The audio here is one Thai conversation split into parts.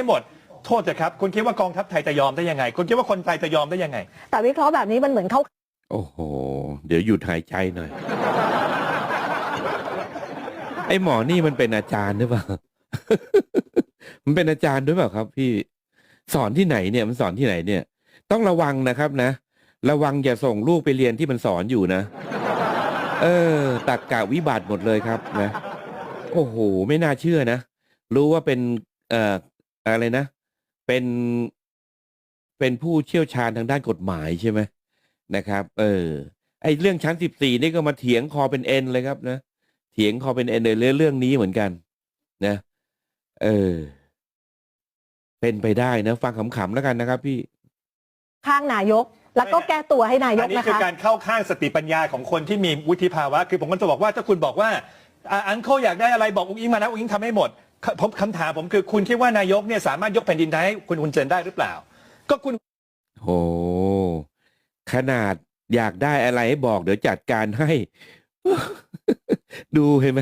ให้หมด โทษเถอะครับ คุณคิดว่ากองทัพไทยจะยอมได้ยังไง คุณคิดว่าคนไทยจะยอมได้ยังไง แต่วิเคราะห์แบบนี้มันเหมือนเข้าโอ้โห เดี๋ยวหยุดหายใจหน่อย ไอ้หมอนี่มันเป็นอาจารย์หรือเปล่า มันเป็นอาจารย์ด้วยเปล่าครับ พี่สอนที่ไหนเนี่ยมันสอนที่ไหนเนี่ย ต้องระวังนะครับนะ ระวังอย่าส่งลูกไปเรียนที่มันสอนอยู่นะ เออตักกะวิบัติหมดเลยครับนะ โอ้โห ไม่น่าเชื่อนะ รู้ว่าเป็นเอ่อ อะไรนะ เป็นเป็นผู้เชี่ยวชาญทางด้านกฎหมายใช่ไหมนะครับ เออ ไอ้เรื่องชั้นสิบสี่นี่ก็มาเถียงคอเป็นเอ็นเลยครับนะเถียงคอเป็นเอ็นเลยเรื่องเรื่องนี้เหมือนกัน นะ เออ เป็นไปได้นะ ฟังขำๆแล้วกันนะครับ พี่ ข้างนายก แล้วก็แก้ตัวให้นายอักนนี้นะคือคะการเข้าข้างสติปัญญาของคนที่มีวุฒิภาวะ คือผมก็จะบอกว่าถ้าคุณบอกว่าอะอันเขาอยากได้อะไรบอกอุ้งอิงมานะอุ้งอิงทำให้หมด ผมคำถามผมคือคุณคิดว่านายกเนี่ยสามารถยกแผ่นดินไทยให้คุณคุณเจนได้หรือเปล่า ก็คุณโหขนาดอยากได้อะไรให้บอกเดี๋ยวจัดการให้ ดูเห็นไหม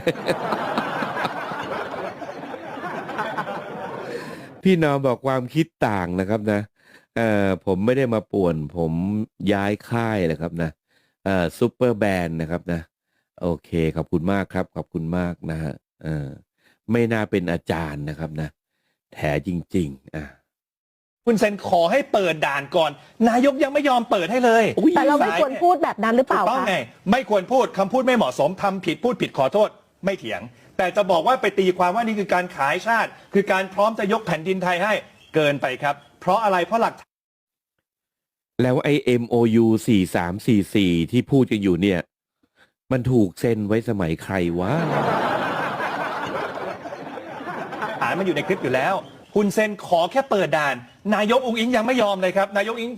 พี่น้องบอกความคิดต่างนะครับนะเอ่อผมไม่ได้มาป่วน ผมย้ายค่ายนะครับนะเอ่อซูเปอร์แบนนะครับนะ โอเค ขอบคุณมากครับ ขอบคุณมากนะฮะเออ ไม่น่าเป็นอาจารย์นะครับนะ แถจริง ๆ อะคุณเซนขอให้เปิดด่านก่อน นายกยังไม่ยอมเปิดให้เลยอุ๊ยแต่เราไม่ควรพูดแบบนั้นหรือเปถูล่ากต้องคะไงไม่ควรพูดคำพูดไม่เหมาะสมทำผิดพูดผิดขอโทษไม่เถียง แต่จะบอกว่าไปตีความว่านี่คือการขายชาติ คือการพร้อมจะยกแผ่นดินไทยให้เกินไปครับ เพราะอะไรเพราะหลัก แล้วไอ้ MOU สี่สามสี่สี่ที่พูดกันอยู่เนี่ย มันถูกเซ็นไว้สมัยใครวะฐานมันอยู่ในคลิปอยู่แล้วคุณเซนขอแค่เปิดด่าน นายกองค์อิงยังไม่ยอมเลยครับ นายกอิง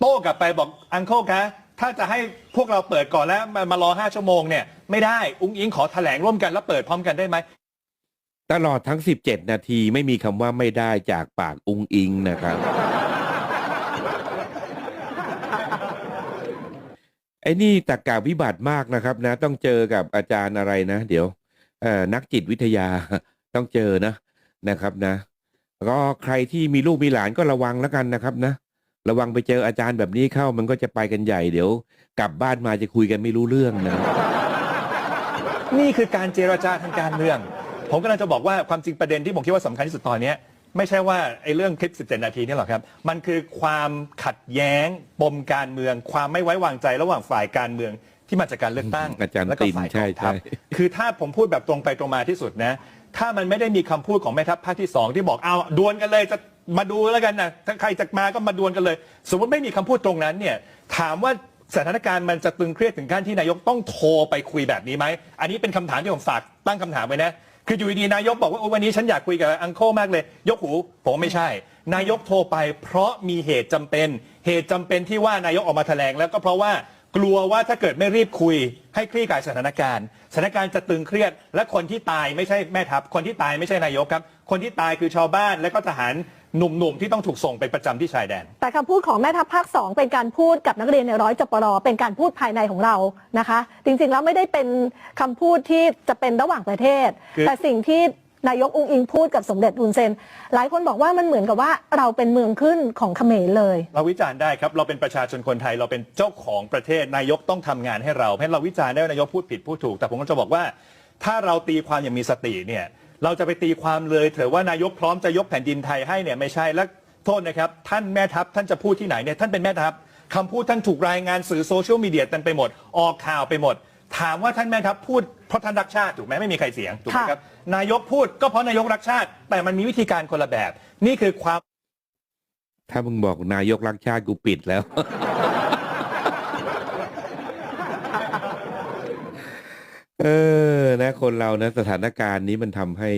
โต้กลับไปบอกอังโคคะถ้าจะให้พวกเราเปิดก่อนแล้วมามารอห้าชั่วโมงเนี่ยไม่ได้องค์อิงขอแถลงร่วมกันแล้วเปิดพร้อมกันได้ไหมตลอดทั้ง 17 นาทีไม่มีคำว่าไม่ได้จากปากอุงอิงนะครับ ไอ้นี่ตะกาวิบัติมากนะครับนะ ต้องเจอกับอาจารย์อะไรนะ เดี๋ยวเอ่อนักจิตวิทยาต้องเจอนะ นะครับนะก็ใครที่มีลูกมีหลานก็ระวังแล้วกันนะครับนะ ระวังไปเจออาจารย์แบบนี้เข้ามันก็จะไปกันใหญ่ เดี๋ยว กลับบ้านมาจะคุยกันไม่รู้เรื่องนะ นี่คือการเจรจาทางการเมือง ผมกำลังจะบอกว่าความจริงประเด็นที่ผมคิดว่าสำคัญที่สุดตอนเนี้ยไม่ใช่ว่าไอ้เรื่องคลิป 17 นาทีนี่หรอกครับ มันคือความขัดแย้งปมการเมือง ความไม่ไว้วางใจระหว่างฝ่ายการเมืองที่มาจากการเลือกตั้งอาจารย์แล้วก็ตินฝ่ายใช่กองทัพใช่คือถ้าผมพูดแบบตรงไปตรงมาที่สุดนะ ถ้ามันไม่ได้มีคำพูดของแม่ทัพภาคที่สองที่บอกเอาดวลกันเลยจะมาดูแล้วกันนะถ้าใครจะมาก็มาดวลกันเลย สมมติไม่มีคำพูดตรงนั้นเนี่ยถามว่าสถานการณ์มันจะตึงเครียดถึงขั้นที่นายกต้องโทรไปคุยแบบนี้ไหมอันนี้เป็นคำถามที่ผมฝากตั้งคำถามไว้นะ คืออยู่ดีๆนายกบอกว่าโอ้วันนี้ฉันอยากคุยกับอังโคมากเลย ยกหูผมว่าไม่ใช่ นายกโทรไปเพราะมีเหตุจำเป็น เหตุจำเป็นที่ว่านายกออกมาแถลงแล้วก็เพราะว่า กลัวว่าถ้าเกิดไม่รีบคุย ให้คลี่คลายสถานการณ์ สถานการณ์จะตึงเครียด และคนที่ตายไม่ใช่แม่ทัพ คนที่ตายไม่ใช่นายกครับ คนที่ตายคือชาวบ้านและก็ทหารหนุ่มๆที่ต้องถูกส่งไปประจำที่ชายแดน แต่คำพูดของแม่ทัพภาคสองเป็นการพูดกับนักเรียนในร้อยจปรเป็นการพูดภายในของเรานะคะ จริงๆแล้วไม่ได้เป็นคำพูดที่จะเป็นระหว่างประเทศ คือ แต่สิ่งที่ นายกอุงอิงพูดกับสมเด็จอุนเซน หลายคนบอกว่ามันเหมือนกับว่าเราเป็นเมืองขึ้นของเขมรเลย เราวิจารณ์ได้ครับ เราเป็นประชาชนคนไทยเราเป็นเจ้าของประเทศนายกต้องทำงานให้เราให้เราวิจารณ์ได้ว่านายกพูดผิดพูดถูก แต่ผมก็จะบอกว่า ถ้าเราตีความอย่างมีสติเนี่ยเราจะไปตีความเลยเถอะว่านายกพร้อมจะยกแผ่นดินไทยให้เนี่ยไม่ใช่และโทษนะครับ ท่านแม่ทัพท่านจะพูดที่ไหนเนี่ยท่านเป็นแม่ทัพคำพูดท่านถูกรายงานสื่อโซเชียลมีเดียเต็มไปหมด ออกข่าวไปหมด ถามว่าท่านแม่ทัพพูดเพราะท่านรักชาติถูกไหมไม่มีใครเสียงถูกไหมค่ะครับนายกพูดก็เพราะนายกรักชาติ แต่มันมีวิธีการคนละแบบ นี่คือความ ถ้ามึงบอกนายกรักชาติกูปิดแล้ว เออนะคนเรานะสถานการณ์นี้มันทำให้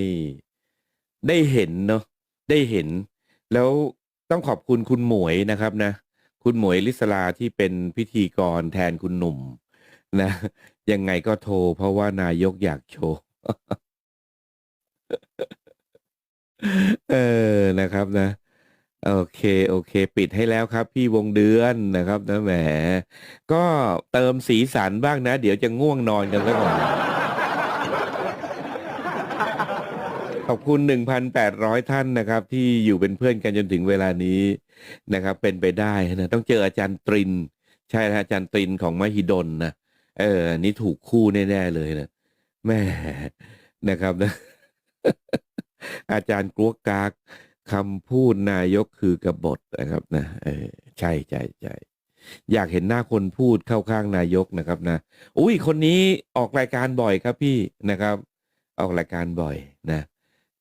ได้เห็นเนาะได้เห็น แล้วต้องขอบคุณคุณหมวยนะครับนะ คุณหมวยลิศลาที่เป็นพิธีกรแทนคุณหนุ่มนะ ยังไงก็โทร เพราะว่านายกอยากโชว์ เออนะครับนะ โอเค โอเค ปิดให้แล้วครับ พี่วงเดือนนะครับนะแหม ก็เติมสีสันบ้างนะ เดี๋ยวจะง่วงนอนกันซะก่อนขอบคุณ 1,800 ท่านนะครับ ที่อยู่เป็นเพื่อนกันจนถึงเวลานี้นะครับ เป็นไปได้นะต้องเจออาจารย์ตริน ใช่นะอาจารย์ตรินของมหิดลนะ เอออันนี่ถูกคู่แน่ๆเลยนะแม่นะครับนะ อาจารย์กลัวกากคำพูดนายกคือกบฏนะครับนะเออใช่ใช่ใช่อยากเห็นหน้าคนพูดเข้าข้างนายกนะครับนะอุ้ยคนนี้ออกรายการบ่อยครับพี่นะครับ ออกรายการบ่อยนะ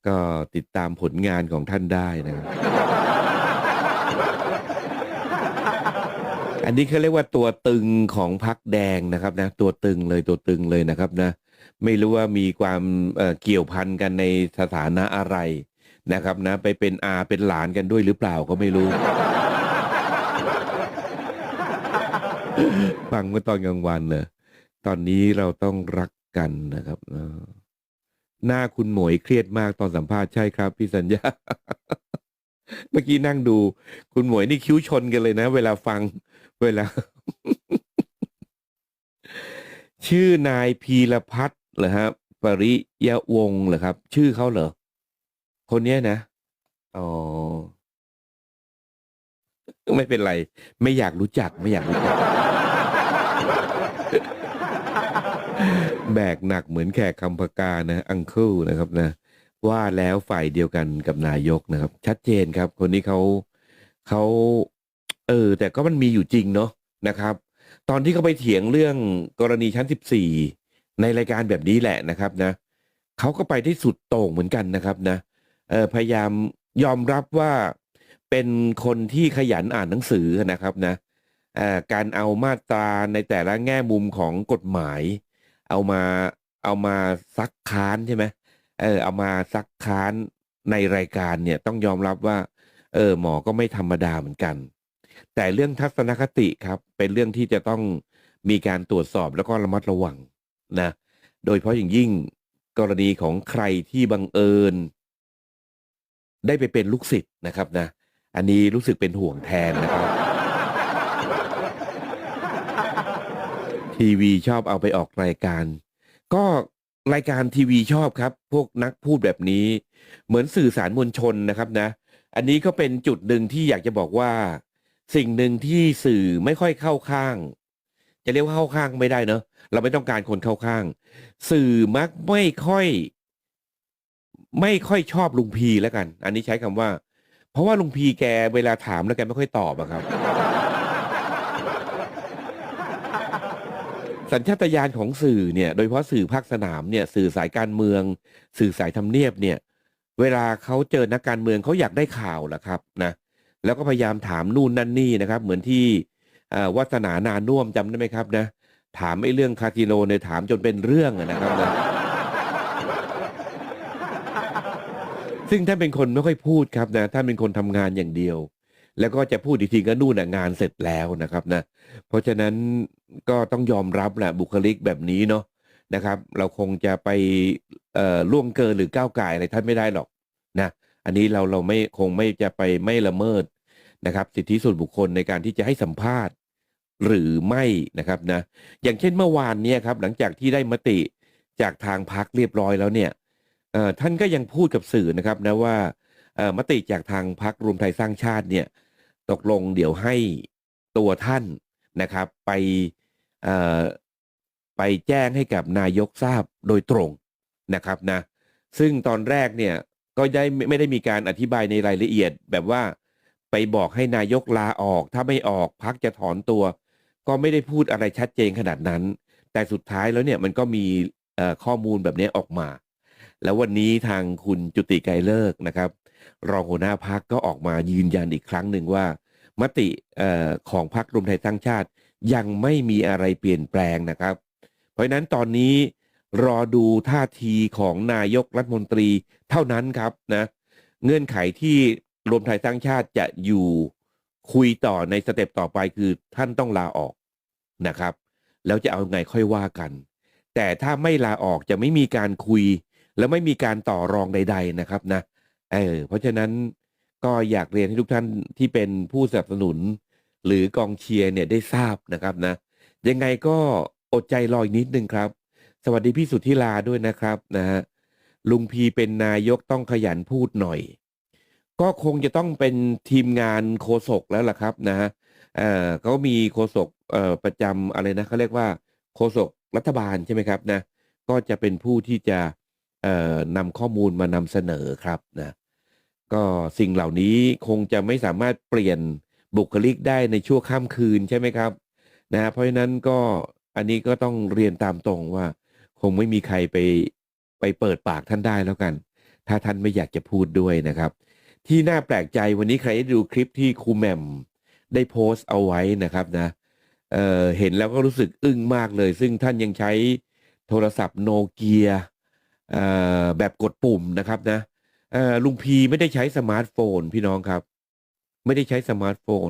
ก็ติดตามผลงานของท่านได้นะครับ อันนี้เขาเรียกว่าตัวตึงของพักแดงนะครับนะตัวตึงเลยตัวตึงเลยนะครับนะไม่รู้ว่ามีความเเกี่ยวพันกันในสถานะอะไรนะครับนะ ไปเป็นอาเป็นหลานกันด้วยหรือเปล่าก็ไม่รู้ฟังเมื่อตอนกลางวันเลยตอนนี้เราต้องรักกันนะครับหน้าคุณหมวยเครียดมากตอนสัมภาษณ์ใช่ครับ พี่สัญญา เมื่อกี้นั่งดู คุณหมวยนี่คิ้วชนกันเลยนะ เวลาฟังเวลา ชื่อนายพีรพัฒน์เหรอครับปริยวงศ์เหรอครับ ชื่อเขาเหรอ คนเนี้ยนะ อ๋อ ไม่เป็นไร ไม่อยากรู้จัก ไม่อยากรู้จัก แบกหนักเหมือนแขกคำพกานะ อังเคิลนะครับนะ ว่าแล้วฝ่ายเดียวกันกับนายกนะครับ ชัดเจนครับ คนนี้เขาเขาเออ แต่ก็มันมีอยู่จริงเนาะนะครับ ตอนที่เขาไปเถียงเรื่องกรณีชั้นสิบสี่ในรายการแบบนี้แหละนะครับนะเขาก็ไปที่สุดโต่งเหมือนกันนะครับนะเออพยายามยอมรับว่าเป็นคนที่ขยันอ่านหนังสือนะครับนะออการเอามาตราในแต่ละแง่มุมของกฎหมาย เอามาเอามาซักค้านใช่ไหม เออเอามาซักค้านในรายการเนี่ยต้องยอมรับว่า เออหมอก็ไม่ธรรมดาเหมือนกัน แต่เรื่องทัศนคติครับ เป็นเรื่องที่จะต้องมีการตรวจสอบแล้วก็ระมัดระวังนะโดยเฉพาะอย่างยิ่งกรณีของใครที่บังเอิญ ได้ไปเป็นลูกศิษย์นะครับนะ อันนี้รู้สึกเป็นห่วงแทนนะครับ ทีวีชอบเอาไปออกรายการ ก็ รายการทีวีชอบครับ พวกนักพูดแบบนี้ เหมือนสื่อสารมวลชนนะครับนะ อันนี้ก็เป็นจุดหนึ่งที่อยากจะบอกว่า สิ่งหนึ่งที่สื่อไม่ค่อยเข้าข้าง จะเรียกว่าเข้าข้างไม่ได้เนอะเราไม่ต้องการคนเข้าข้าง สื่อมักไม่ค่อย ไม่ค่อยชอบลุงพีแล้วกัน อันนี้ใช้คำว่า เพราะว่าลุงพีแกเวลาถามแล้วแกไม่ค่อยตอบอะครับ สัญชาตญาณของสื่อเนี่ยโดยเฉพาะสื่อภาคสนามเนี่ยสื่อสายการเมือง สื่อสายทำเนียบเนี่ยเวลาเขาเจอนักการเมืองเขาอยากได้ข่าวแหละครับนะแล้วก็พยายามถามนู่นนั่นนี่นะครับ เหมือนที่วัฒนานานุ่มจำได้ไหมครับนะถามไอ้เรื่องคาสิโนเนี่ยถามจนเป็นเรื่องนะครับนะซึ่งท่านเป็นคนไม่ค่อยพูดครับนะท่านเป็นคนทำงานอย่างเดียว แล้วก็จะพูดอีกทีก็นู่นนะงานเสร็จแล้วนะครับนะเพราะฉะนั้นก็ต้องยอมรับแหละบุคลิกแบบนี้เนาะนะครับ เราคงจะไปล่วงเกินหรือก้าวไก่อะไรท่านไม่ได้หรอกนะอันนี้เราเราไม่คงไม่จะไปไม่ละเมิดนะครับ สิทธิส่วนบุคคลในการที่จะให้สัมภาษณ์หรือไม่นะครับนะอย่างเช่นเมื่อวานเนี่ยครับหลังจากที่ได้มติจากทางพักเรียบร้อยแล้วเนี่ยท่านก็ยังพูดกับสื่อนะครับนะว่า มติจากทางพักรวมไทยสร้างชาติเนี่ยตกลงเดี๋ยวให้ตัวท่านนะครับ ไปไปแจ้งให้กับนายกทราบโดยตรงนะครับนะซึ่งตอนแรกเนี่ยก็ได้ไม่ได้มีการอธิบายในรายละเอียดแบบว่าไปบอกให้นายกลาออกถ้าไม่ออกพักจะถอนตัว ก็ไม่ได้พูดอะไรชัดเจนขนาดนั้น แต่สุดท้ายแล้วเนี่ยมันก็มีข้อมูลแบบนี้ออกมา แล้ววันนี้ทางคุณจุติไกรเลิกนะครับ รองหัวหน้าพักก็ออกมายืนยันอีกครั้งหนึ่งว่า มติออของพรรครวมไทยสร้างชาติ ยังไม่มีอะไรเปลี่ยนแปลงนะครับ เพราะฉะนั้นตอนนี้รอดูท่าทีของนายกรัฐมนตรีเท่านั้นครับนะเงื่อนไขที่รวมไทยสร้างชาติจะอยู่คุยต่อในสเต็ปต่อไปคือท่านต้องลาออกนะครับ แล้วจะเอาไงค่อยว่ากัน แต่ถ้าไม่ลาออกจะไม่มีการคุย แล้วไม่มีการต่อรองใด ๆนะครับนะ เออเพราะฉะนั้นก็อยากเรียนให้ทุกท่านที่เป็นผู้สนับสนุน หรือกองเชียร์เนี่ยได้ทราบนะครับนะ ยังไงก็อดใจรออีกนิดนึงครับ สวัสดีพี่สุทธิลาด้วยนะครับนะฮะลุงพีเป็นนายกต้องขยันพูดหน่อย ก็คงจะต้องเป็นทีมงานโฆษกแล้วล่ะครับนะฮะเออเขามีโฆษกเอ่อประจำอะไรนะเขาเรียกว่าโฆษกรัฐบาลใช่ไหมครับนะก็จะเป็นผู้ที่จะเอ่อนำข้อมูลมานำเสนอครับนะ ก็สิ่งเหล่านี้คงจะไม่สามารถเปลี่ยนบุคลิกได้ในชั่วข้ามคืนใช่ไหมครับนะเพราะฉะนั้นก็อันนี้ก็ต้องเรียนตามตรงว่า คงไม่มีใครไปไปเปิดปากท่านได้แล้วกัน ถ้าท่านไม่อยากจะพูดด้วยนะครับ ที่น่าแปลกใจวันนี้ใครได้ดูคลิปที่ครูแหม่มได้โพสต์เอาไว้นะครับนะเเห็นแล้วก็รู้สึกอึ้งมากเลย ซึ่งท่านยังใช้โทรศัพท์โนเกียแบบกดปุ่มนะครับนะ ลุงพีไม่ได้ใช้สมาร์ทโฟนพี่น้องครับ ไม่ได้ใช้สมาร์ทโฟน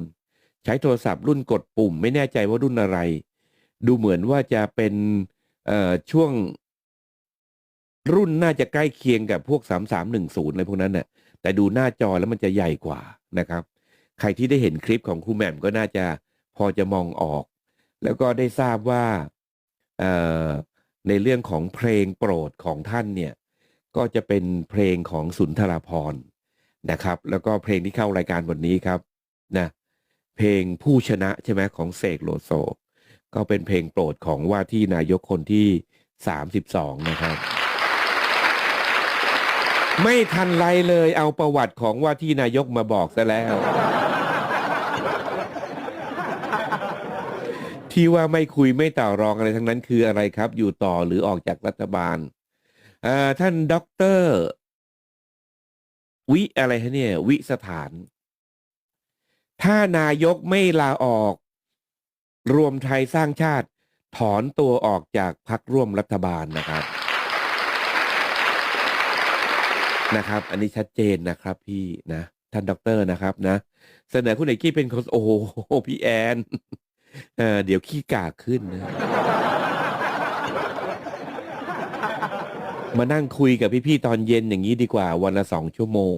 ใช้โทรศัพท์รุ่นกดปุ่ม ไม่แน่ใจว่ารุ่นอะไร ดูเหมือนว่าจะเป็นช่วงรุ่นน่าจะใกล้เคียงกับพวก 3310อะไรพวกนั้นน่ะแต่ดูหน้าจอแล้วมันจะใหญ่กว่านะครับ ใครที่ได้เห็นคลิปของครูแหม่มก็น่าจะพอจะมองออก แล้วก็ได้ทราบว่าในเรื่องของเพลงโปรดของท่านเนี่ย ก็จะเป็นเพลงของสุนทราพรนะครับ แล้วก็เพลงที่เข้ารายการวันนี้ครับนะเพลงผู้ชนะใช่ไหมของเสกโลโซ ก็เป็นเพลงโปรดของว่าที่นายกคนที่ 32 นะครับ ไม่ทันไรเลยเอาประวัติของว่าที่นายกมาบอกซะแล้ว ที่ว่าไม่คุยไม่ต่อรองอะไรทั้งนั้นคืออะไรครับ อยู่ต่อหรือออกจากรัฐบาล ท่านด็อกเตอร์วิอะไรฮะเนี่ย วิสถาน ถ้านายกไม่ลาออก รวมไทยสร้างชาติ ถอนตัวออกจากพักร่วมรัฐบาลนะครับ นะครับ อันนี้ชัดเจนนะครับพี่นะท่านด็อกเตอร์นะครับนะ เสนอคุณเอกกี้เป็นคนโอ้โหพี่แอนเออเดี๋ยวขี้กากขึ้นนะ มานั่งคุยกับพี่ๆตอนเย็นอย่างนี้ดีกว่า วันละสองชั่วโมง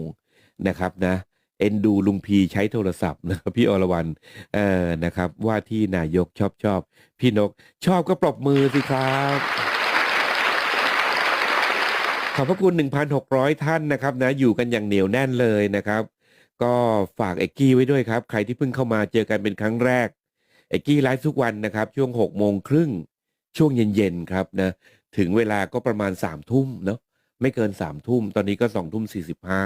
นะครับนะเอ็นดูลุงพีใช้โทรศัพท์นะครับพี่อรวรรณเออนะครับ ว่าที่นายกชอบชอบ พี่นก ชอบก็ปรบมือสิครับ ขอบพระคุณ 1,600 ท่านนะครับนะอยู่กันอย่างเหนียวแน่นเลยนะครับ ก็ฝากเอกกี้ไว้ด้วยครับ ใครที่เพิ่งเข้ามาเจอกันเป็นครั้งแรกเอกกี้ไลฟ์ทุกวันนะครับ ช่วง6โมงครึ่งช่วงเย็นๆครับนะ ถึงเวลาก็ประมาณ3ทุ่มเนาะไม่เกิน3ทุ่ม ตอนนี้ก็2ทุ่ม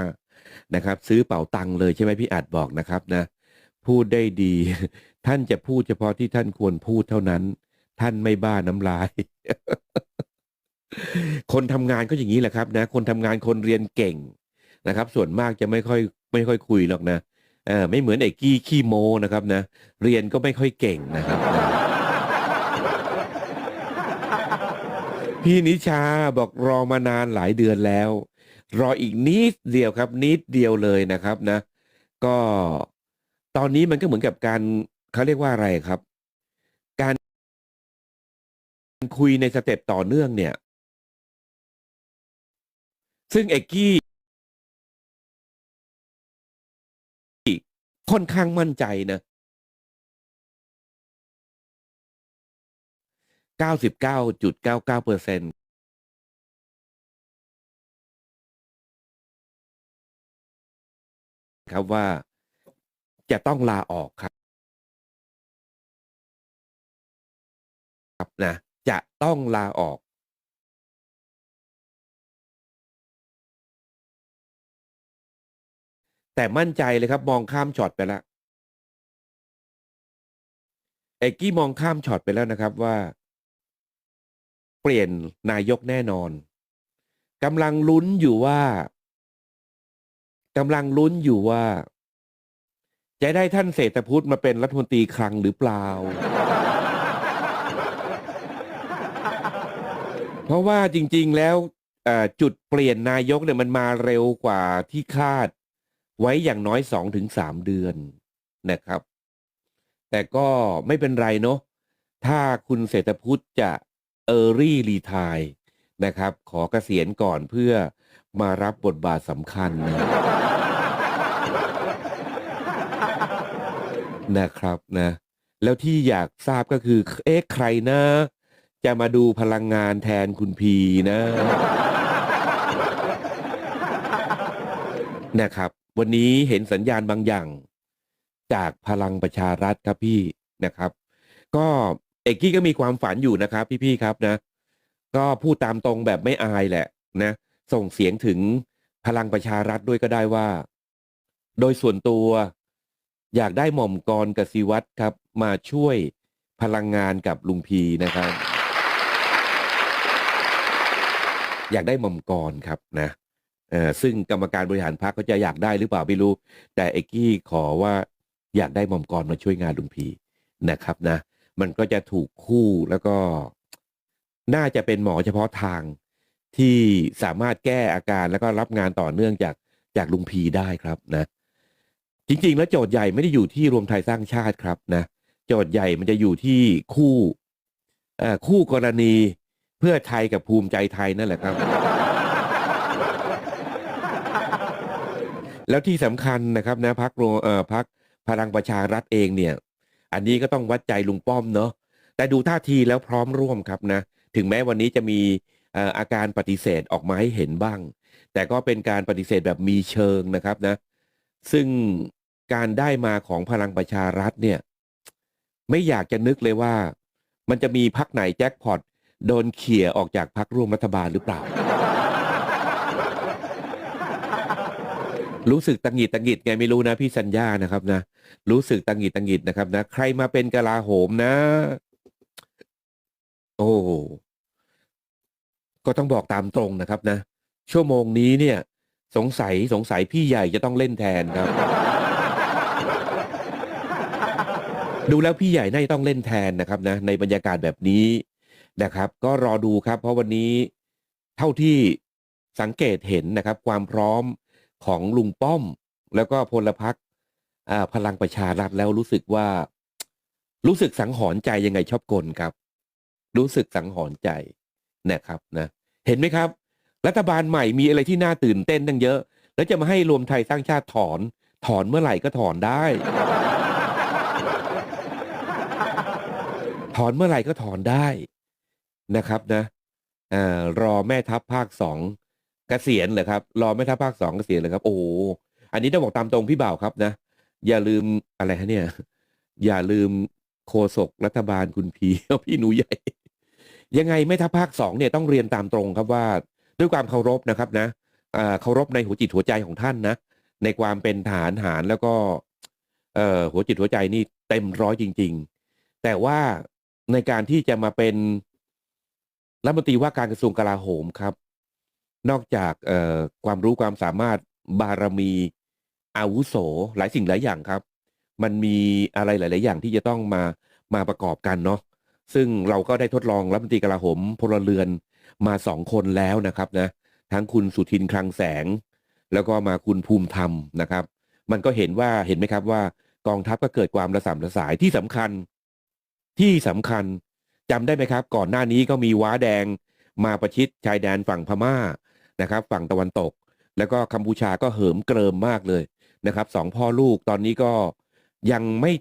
45นะครับ ซื้อเป๋าตังเลยใช่ไหมพี่อาจบอกนะครับนะ พูดได้ดี ท่านจะพูดเฉพาะที่ท่านควรพูดเท่านั้น ท่านไม่บ้าน้ำลาย คนทำงานก็อย่างนี้แหละครับนะ คนทำงานคนเรียนเก่งนะครับ ส่วนมากจะไม่ค่อยไม่ค่อยคุยหรอกนะเออไม่เหมือนไอ้กี้ขี้โมนะครับนะ เรียนก็ไม่ค่อยเก่งนะครับนะ พี่นิชาบอกรอมานานหลายเดือนแล้ว รออีกนิดเดียวครับ นิดเดียวเลยนะครับนะ ก็ตอนนี้มันก็เหมือนกับการเขาเรียกว่าอะไรครับ การคุยในสเต็ปต่อเนื่องเนี่ย ซึ่งเอกกี้ค่อนข้างมั่นใจนะ 99.99เปอร์เซ็นต์ครับว่าจะต้องลาออกครับครับนะจะต้องลาออก แต่มั่นใจเลยครับมองข้ามช็อตไปแล้วเอกกี้มองข้ามช็อตไปแล้วนะครับว่า เปลี่ยนนายกแน่นอนกำลังลุ้นอยู่ว่ากำลังลุ้นอยู่ว่า จะได้ท่านเศรษฐพุทธมาเป็นรัฐมนตรีคลังหรือเปล่า เพราะว่าจริง ๆ แล้วจุดเปลี่ยนนายกเนี่ยมันมาเร็วกว่าที่คาดไว้อย่างน้อยสองถึงสามเดือนนะครับ แต่ก็ไม่เป็นไรเนาะถ้าคุณเศรษฐพุทธจะ เออรี่รีทายนะครับ ขอเกษียณก่อนเพื่อมารับบทบาทสำคัญนะนะครับนะ แล้วที่อยากทราบก็คือ เอ๊ะใครนะ จะมาดูพลังงานแทนคุณพีนะ นะครับ วันนี้เห็นสัญญาณบางอย่าง จากพลังประชารัฐครับพี่นะครับ ก็ เอกกี้ก็มีความฝันอยู่นะครับ พี่ๆครับนะ ก็พูดตามตรงแบบไม่อายแหละนะ ส่งเสียงถึงพลังประชารัฐด้วยก็ได้ว่า โดยส่วนตัว อยากได้หม่อมกรกสิวัตรครับ มาช่วยพลังงานกับลุงพีนะครับ อยากได้หม่อมกรครับนะซึ่งกรรมการบริหารพรรคก็จะอยากได้หรือเปล่าไม่รู้ แต่เอกกี้ขอว่าอยากได้หม่อมกรมาช่วยงานลุงพีนะครับนะ มันก็จะถูกคู่แล้วก็น่าจะเป็นหมอเฉพาะทางที่สามารถแก้อาการแล้วก็รับงานต่อเนื่องจากจากลุงพีได้ครับนะ จริง ๆ แล้วโจทย์ใหญ่ไม่ได้อยู่ที่รวมไทยสร้างชาติครับนะ โจทย์ใหญ่มันจะอยู่ที่คู่คู่กรณีเพื่อไทยกับภูมิใจไทยนั่นแหละครับ แล้วที่สำคัญนะครับนะพักเอ่อพักพลังประชารัฐเองเนี่ย อันนี้ก็ต้องวัดใจลุงป้อมเนาะแต่ดูท่าทีแล้วพร้อมร่วมครับนะ ถึงแม้วันนี้จะมีเอ่ออาการปฏิเสธออกมาให้เห็นบ้าง แต่ก็เป็นการปฏิเสธแบบมีเชิงนะครับนะ ซึ่งการได้มาของพลังประชารัฐเนี่ย ไม่อยากจะนึกเลยว่า มันจะมีพักไหนแจ็คพอตโดนเขี่ยออกจากพักร่วมรัฐบาลหรือเปล่า รู้สึกตังหิดตังหิดไงไม่รู้นะพี่สัญญานะครับนะรู้สึกตังหิดตังหิดนะครับนะใครมาเป็นกลาโหมนะ โอ้ก็ต้องบอกตามตรงนะครับนะ ชั่วโมงนี้เนี่ย สงสัยสงสัยพี่ใหญ่จะต้องเล่นแทนครับ ดูแล้วพี่ใหญ่น่าจะต้องเล่นแทนนะครับนะ ในบรรยากาศแบบนี้นะครับ ก็รอดูครับ เพราะวันนี้เท่าที่สังเกตเห็นนะครับ ความพร้อม ของลุงป้อม แล้วก็พลพรรคพลังประชารัฐแล้วรู้สึกว่า รู้สึกสังหรณ์ใจยังไงชอบกลครับ รู้สึกสังหรณ์ใจนะครับนะเห็นไหมครับ รัฐบาลใหม่มีอะไรที่น่าตื่นเต้นตั้งเยอะ แล้วจะมาให้รวมไทยสร้างชาติถอน ถอนเมื่อไหร่ก็ถอนได้ ถอนเมื่อไหร่ก็ถอนได้นะครับนะอรอแม่ทัพภาคสอง กษียณเหรอครับ รอแม่ทัพภาคสองเกษียณเหรอครับ โอ้โหอันนี้ต้องบอกตามตรงพี่บ่าวครับนะ อย่าลืมอะไรฮะเนี่ย อย่าลืมโฆษกรัฐบาลคุณพีพี่หนูใหญ่ ยังไงแม่ทัพภาคสองเนี่ยต้องเรียนตามตรงครับว่า ด้วยความเคารพนะครับนะเออเคารพในหัวจิตหัวใจของท่านนะ ในความเป็นฐานหารแล้วก็เออหัวจิตหัวใจนี่เต็มร้อยจริง ๆ แต่ว่าในการที่จะมาเป็นรัฐมนตรีว่าการกระทรวงกลาโหมครับ นอกจากเอ่อความรู้ความสามารถบารมีอาวุโสหลายสิ่งหลายอย่างครับ มันมีอะไรหลาย ๆ อย่างที่จะต้องมามาประกอบกันเนาะซึ่งเราก็ได้ทดลองรัฐมนตรีกลาโหมพลเรือนมาสองคนแล้วนะครับนะทั้งคุณสุทินคลังแสง แล้วก็มาคุณภูมิธรรมนะครับ มันก็เห็นว่าเห็นไหมครับว่ากองทัพก็เกิดความระสำระสายที่สำคัญ ที่สำคัญจำได้ไหมครับ ก่อนหน้านี้ก็มีว้าแดงมาประชิดชายแดนฝั่งพม่า นะครับฝั่งตะวันตก แล้วก็กัมพูชาก็เหิมเกริมมากเลยนะครับสองพ่อลูกตอนนี้ก็ยังไม่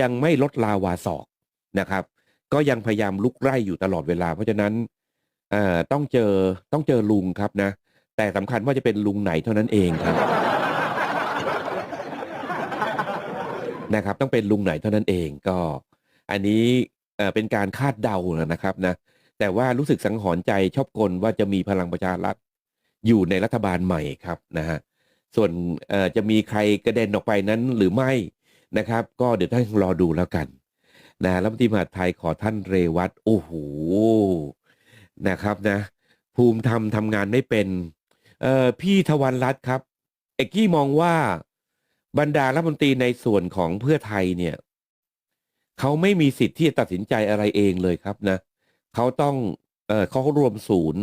ยังไม่ลดลาวาศอกนะครับ ก็ยังพยายามลุกไล่อยู่ตลอดเวลา เพราะฉะนั้นต้องเจอต้องเจอลุงครับนะ แต่สำคัญว่าจะเป็นลุงไหนเท่านั้นเองครับนะครับต้องเป็นลุงไหนเท่านั้นเองก็ อันนี้เอ่อเป็นการคาดเดานะครับนะแต่ว่ารู้สึกสังหรณ์ใจชอบกลว่าจะมีพลังประชารัฐ อยู่ในรัฐบาลใหม่ครับนะฮะส่วนจะมีใครกระเด็นออกไปนั้นหรือไม่นะครับ ก็เดี๋ยวท่านรอดูแล้วกันนะรัฐมนตรีมหาดไทยขอท่านเรวัตโอ้โหนะครับนะ ภูมิธรรมทำงานไม่เป็นเอ่อพี่ทวันรัตครับ เอกกี้มองว่าบรรดารัฐมนตรีในส่วนของเพื่อไทยเนี่ยเขาไม่มีสิทธิ์ที่จะตัดสินใจอะไรเองเลยครับนะเขาต้องเออเขารวมศูนย์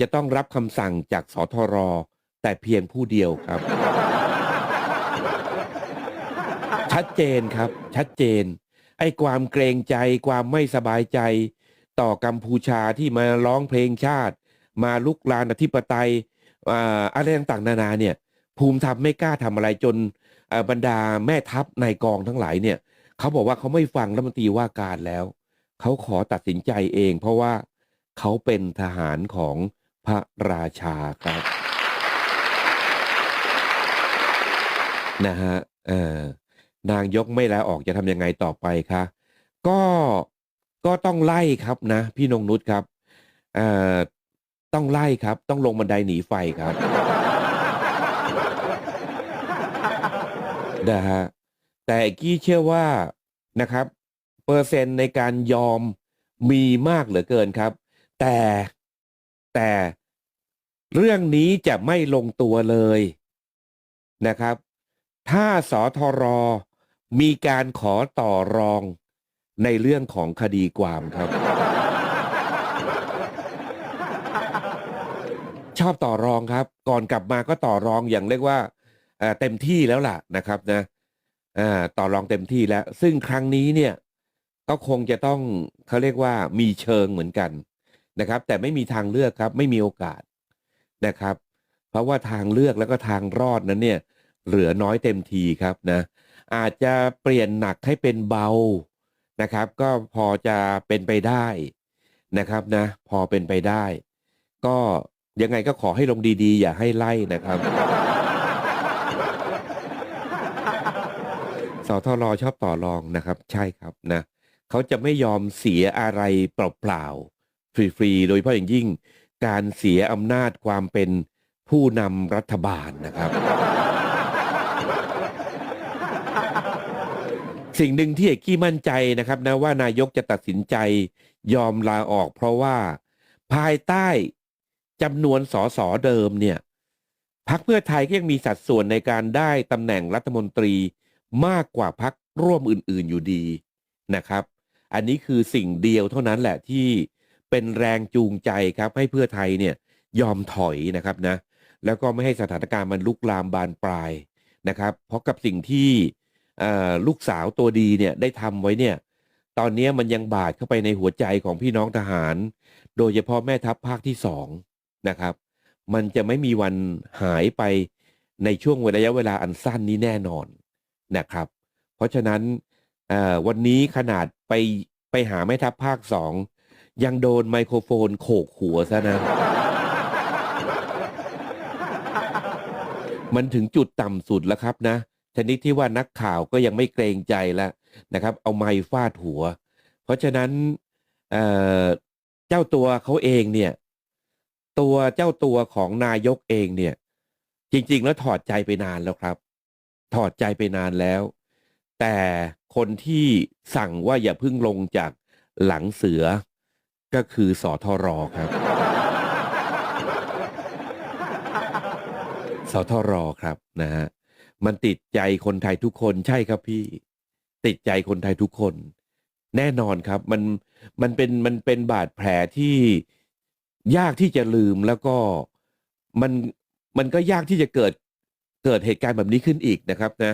จะต้องรับคำสั่งจากสทร แต่เพียงผู้เดียวครับ ชัดเจนครับ ชัดเจน ไอ้ความเกรงใจความไม่สบายใจ ต่อกัมพูชาที่มาร้องเพลงชาติ มาลุกลานอธิปไตยอ่าอะไรต่างๆนานาเนี่ย ภูมิธรรมไม่กล้าทำอะไรจนเอ่อบรรดาแม่ทัพนายกองทั้งหลายเนี่ยเขาบอกว่าเขาไม่ฟังรัฐมนตรีว่าการแล้ว เขาขอตัดสินใจเอง เพราะว่าเขาเป็นทหารของ พระราชาครับนะฮะเออนางยกไม่ลาออกจะทำยังไงต่อไปคะก็ก็ต้องไล่ครับนะ พี่นงนุชครับเอ่อต้องไล่ครับ ต้องลงบันไดหนีไฟครับนะฮะแต่กี้เชื่อว่านะครับ เปอร์เซ็นต์ในการยอมมีมากเหลือเกินครับ แต่ แต่เรื่องนี้จะไม่ลงตัวเลยนะครับ ถ้าสทรมีการขอต่อรองในเรื่องของคดีความครับ ชอบต่อรองครับ ก่อนกลับมาก็ต่อรองอย่างเรียกว่าเต็มที่แล้วล่ะนะครับนะต่อรองเต็มที่แล้ว ซึ่งครั้งนี้เนี่ยก็คงจะต้องเขาเรียกว่ามีเชิงเหมือนกัน นะครับ แต่ไม่มีทางเลือกครับ ไม่มีโอกาสนะครับ เพราะว่าทางเลือกแล้วก็ทางรอดนั้นเนี่ยเหลือน้อยเต็มทีครับนะอาจจะเปลี่ยนหนักให้เป็นเบานะครับ ก็พอจะเป็นไปได้นะครับนะ พอเป็นไปได้ ก็ยังไงก็ขอให้ลงดีๆ อย่าให้ไล่นะครับสทรชอบต่อรองนะครับ ใช่ครับนะเขาจะไม่ยอมเสียอะไรเปล่าๆ ฟรีๆ โดยเฉพาะอย่างยิ่งการเสียอำนาจความเป็นผู้นำรัฐบาลนะครับ สิ่งหนึ่งที่เอกกี้มั่นใจนะครับนะว่านายกจะตัดสินใจยอมลาออก เพราะว่าภายใต้จำนวนสสเดิมเนี่ยพักเพื่อไทยก็ยังมีสัดส่วนในการได้ตำแหน่งรัฐมนตรีมากกว่าพักร่วมอื่นๆอยู่ดีนะครับ อันนี้คือสิ่งเดียวเท่านั้นแหละที่ เป็นแรงจูงใจครับให้เพื่อไทยเนี่ยยอมถอยนะครับนะแล้วก็ไม่ให้สถานการณ์มันลุกลามบานปลายนะครับเพราะกับสิ่งที่ลูกสาวตัวดีเนี่ยได้ทำไว้เนี่ยตอนนี้มันยังบาดเข้าไปในหัวใจของพี่น้องทหาร โดยเฉพาะแม่ทัพภาคที่สองนะครับ มันจะไม่มีวันหายไปในช่วงระยะเวลาอันสั้นนี้แน่นอนนะครับ เพราะฉะนั้นวันนี้ขนาดไปไปหาแม่ทัพภาคสอง ยังโดนไมโครโฟนโขกหัวซะนะ มันถึงจุดต่ำสุดแล้วครับนะ ชนิดที่ว่านักข่าวก็ยังไม่เกรงใจแล้วนะครับ เอาไม้ฟาดหัว เพราะฉะนั้นเเจ้าตัวเขาเองเนี่ย ตัวเจ้าตัวของนายกเองเนี่ย จริง ๆ แล้วถอดใจไปนานแล้วครับ ถอดใจไปนานแล้ว แต่คนที่สั่งว่าอย่าพิ่งลงจากหลังเสือ ก็คือสอทอรครับ สอทอรครับนะฮะ มันติดใจคนไทยทุกคนใช่ครับพี่ ติดใจคนไทยทุกคน แน่นอนครับ มันมันเป็นมันเป็นบาดแผลที่ยากที่จะลืมแล้วก็มันมันก็ยากที่จะเกิดเกิดเหตุการณ์แบบนี้ขึ้นอีกนะครับนะ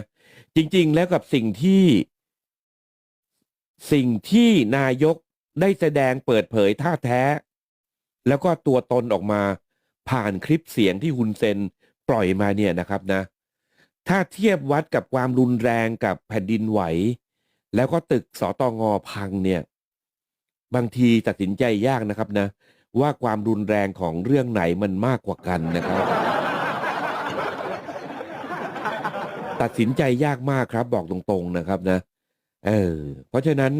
จริง ๆ แล้วกับสิ่งที่ สิ่งที่นายก ได้แสดงเปิดเผยท่าแท้ แล้วก็ตัวตนออกมาผ่านคลิปเสียงที่ฮุนเซนปล่อยมาเนี่ยนะครับนะ ถ้าเทียบวัดกับความรุนแรงกับแผ่นดินไหว แล้วก็ตึกสตงพังเนี่ย บางทีตัดสินใจยากนะครับนะ ว่าความรุนแรงของเรื่องไหนมันมากกว่ากันนะครับ ตัดสินใจยากมากครับบอกตรงๆนะครับนะ เออ เพราะฉะนั้น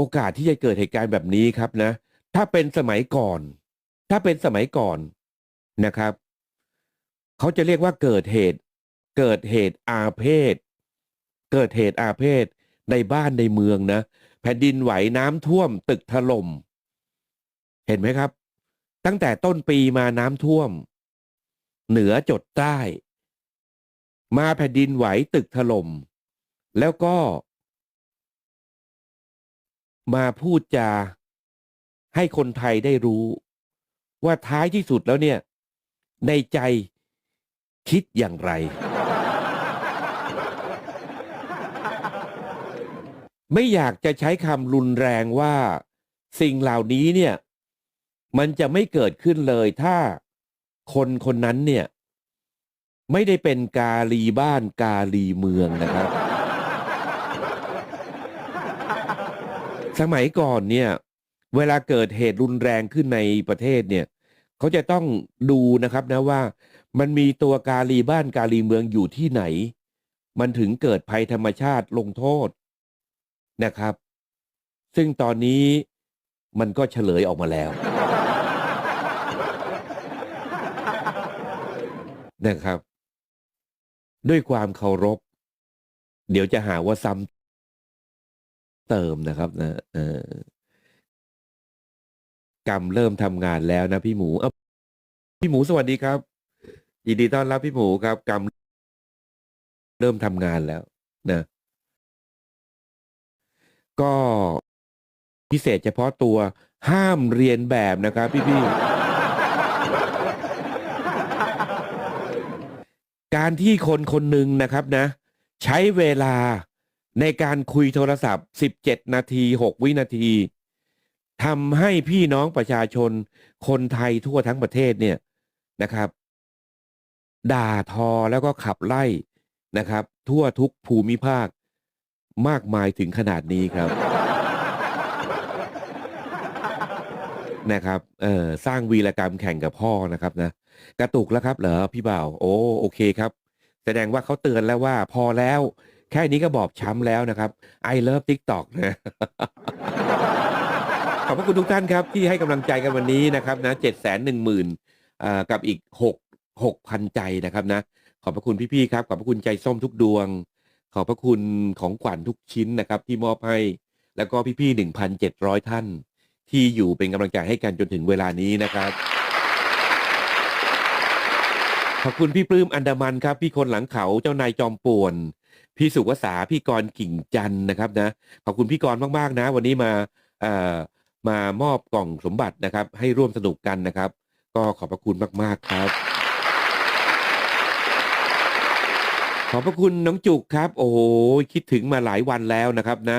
โอกาสที่จะเกิดเหตุการณ์แบบนี้ครับนะ ถ้าเป็นสมัยก่อน ถ้าเป็นสมัยก่อนนะครับ เขาจะเรียกว่าเกิดเหตุ เกิดเหตุอาเพศ เกิดเหตุอาเพศในบ้านในเมืองนะ แผ่นดินไหวน้ำท่วม ตึกถล่ม เห็นไหมครับ ตั้งแต่ต้นปีมาน้ำท่วม เหนือจดใต้ มาแผ่นดินไหวตึกถล่ม แล้วก็ มาพูดจาให้คนไทยได้รู้ ว่าท้ายที่สุดแล้วเนี่ย ในใจคิดอย่างไร ไม่อยากจะใช้คำรุนแรงว่าสิ่งเหล่านี้เนี่ย มันจะไม่เกิดขึ้นเลยถ้าคนคนนั้นเนี่ย ไม่ได้เป็นกาลีบ้านกาลีเมืองนะครับ สมัยก่อนเนี่ย เวลาเกิดเหตุรุนแรงขึ้นในประเทศเนี่ยเขาจะต้องดูนะครับนะว่า มันมีตัวกาลีบ้านกาลีเมืองอยู่ที่ไหน มันถึงเกิดภัยธรรมชาติลงโทษนะครับ ซึ่งตอนนี้มันก็เฉลยออกมาแล้ว นะครับ ด้วยความเคารพ เดี๋ยวจะหาว่าซ้ำ เติมนะครับนะเออกรรมเริ่มทำงานแล้วนะพี่หมูเอ้าพี่หมูสวัสดีครับยินดีต้อนรับพี่หมูครับ กรรมเริ่มทำงานแล้วนะก็พิเศษเฉพาะตัวห้ามเรียนแบบนะครับพี่ๆการที่คนคนหนึ่งนะครับนะ ใช้เวลา ในการคุยโทรศัพท์ 17 นาที 6 วินาทีทำให้พี่น้องประชาชนคนไทยทั่วทั้งประเทศเนี่ยนะครับ ด่าทอแล้วก็ขับไล่นะครับ ทั่วทุกภูมิภาคมากมายถึงขนาดนี้ครับนะครับเออสร้างวีรกรรมแข่งกับพ่อนะครับนะกระตุกแล้วครับเหรอพี่บ่าว โอ้โอเคครับ แสดงว่าเขาเตือนแล้วว่าพอแล้ว แค่นี้ก็บอบช้ำแล้วนะครับ I love TikTok นะ ขอบพระคุณทุกท่านครับ ที่ให้กำลังใจกันวันนี้นะครับนะเจ็ดแสนหนึ่งหมื่นกับอีกหกหกพันใจนะครับนะ ขอบพระคุณพี่ๆครับ ขอบพระคุณใจส้มทุกดวง ขอบพระคุณของขวัญทุกชิ้นนะครับ ที่มอบให้ แล้วก็พี่ๆหนึ่งพันเจ็ดร้อยท่าน ที่อยู่เป็นกำลังใจให้กันจนถึงเวลานี้นะครับ ขอบคุณพี่ปลื้มอันดามันครับ พี่คนหลังเขาเจ้านายจอมป่วน พี่สุวสาพี่กรกิ่งจันนะครับนะขอบคุณพี่กรมากๆนะ วันนี้มาเอ่อมามอบกล่องสมบัตินะครับ ให้ร่วมสนุกกันนะครับ ก็ขอบพระคุณมาก ๆ ครับ ขอบพระคุณน้องจุกครับ โอ้โหคิดถึงมาหลายวันแล้วนะครับนะ